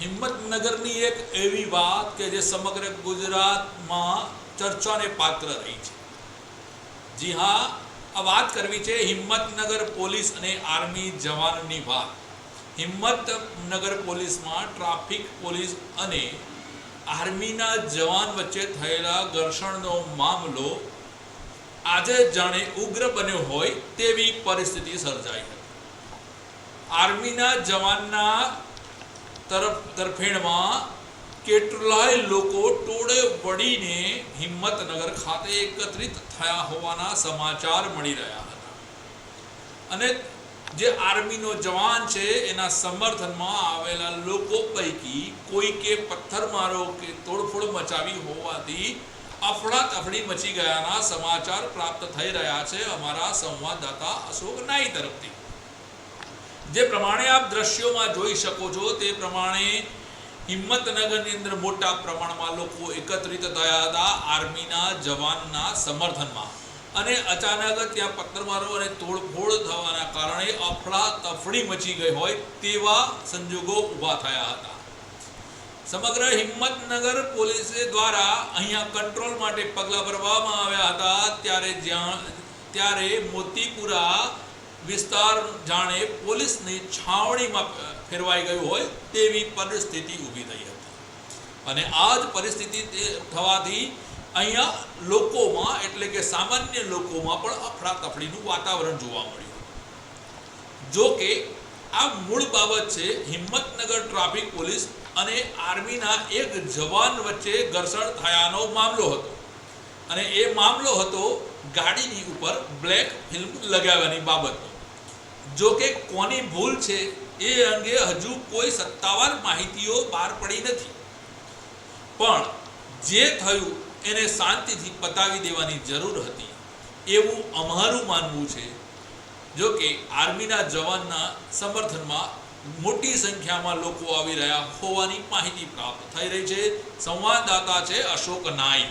હિંમતનગરની એક એવી વાત કે જે સમગ્ર ગુજરાતમાં ચર્ચાને પાત્ર રહી છે. જી હા, આ વાત કરવી છે હિંમતનગર પોલીસ અને આર્મી જવાનની વાત. હિંમતનગર પોલીસમાં ટ્રાફિક પોલીસ અને આર્મીના જવાન વચ્ચે થયેલા ઘર્ષણનો મામલો આજે જાણે ઉગ્ર બન્યો હોય તેવી પરિસ્થિતિ સર્જાઈ હતી. આર્મીના જવાનના તરફ તરફેણમાં કેટલાય લોકો ટોળે વળીને હિંમતનગર ખાતે એકત્રિત થયા હોવાના સમાચાર મળી રહ્યા હતા. અને જે આર્મીનો જવાન છે, એના સમર્થનમાં આવેલા લોકો પૈકી કોઈકે પથ્થરમારો કે તોડફોડ મચાવી હોવાથી અફડાતફડી મચી ગયાના સમાચાર પ્રાપ્ત થઈ રહ્યા છે અમારા સંવાદદાતા અશોક નાઈ તરફથી. જે પ્રમાણે આપ દ્રશ્યોમાં જોઈ શકો છો, તે પ્રમાણે હિંમતનગરની અંદર મોટા પ્રમાણમાં લોકો એકત્રિત થયા હતા આર્મીના જવાનના સમર્થનમાં. અને અચાનક ત્યાં પથ્થરમારો અને તોડફોડ થવાના કારણે અફડા મચી ગઈ હોય તેવા સંજોગો ઊભા થયા હતા. સમગ્ર હિંમતનગર પોલીસે દ્વારા અહીંયા કંટ્રોલ માટે પગલાં ભરવામાં આવ્યા હતા. ત્યારે જ્યાં, ત્યારે મોતીપુરા વિસ્તાર જાણે પોલીસની છાવણીમાં ફેરવાઈ ગયું હોય તેવી પરિસ્થિતિ ઊભી થઈ હતી. અને આ જ પરિસ્થિતિ થવાથી અહીંયા લોકોમાં, એટલે કે સામાન્ય લોકોમાં પણ અફડાતફડીનું વાતાવરણ જોવા મળ્યું. જો કે, આ મૂળ બાબત છે, હિંમતનગર ટ્રાફિક પોલીસ અને આર્મીના એક જવાન વચ્ચે ઘર્ષણ થયાનો મામલો હતો. અને એ મામલો હતો ગાડીની ઉપર બ્લેક ફિલ્મ લગાવવાની બાબતનો. જો કે કોની ભૂલ છે એ અંગે હજુ કોઈ સત્તાવાર માહિતીઓ બહાર પડી નથી. પણ જે થયું એને શાંતિથી પતાવી દેવાની જરૂર હતી એવું અમારું માનવું છે. જો કે આર્મીના જવાનના સમર્થનમાં મોટી સંખ્યામાં લોકો આવી રહ્યા હોવાની માહિતી પ્રાપ્ત થઈ રહી છે. સંવાદદાતા છે અશોક નાઈ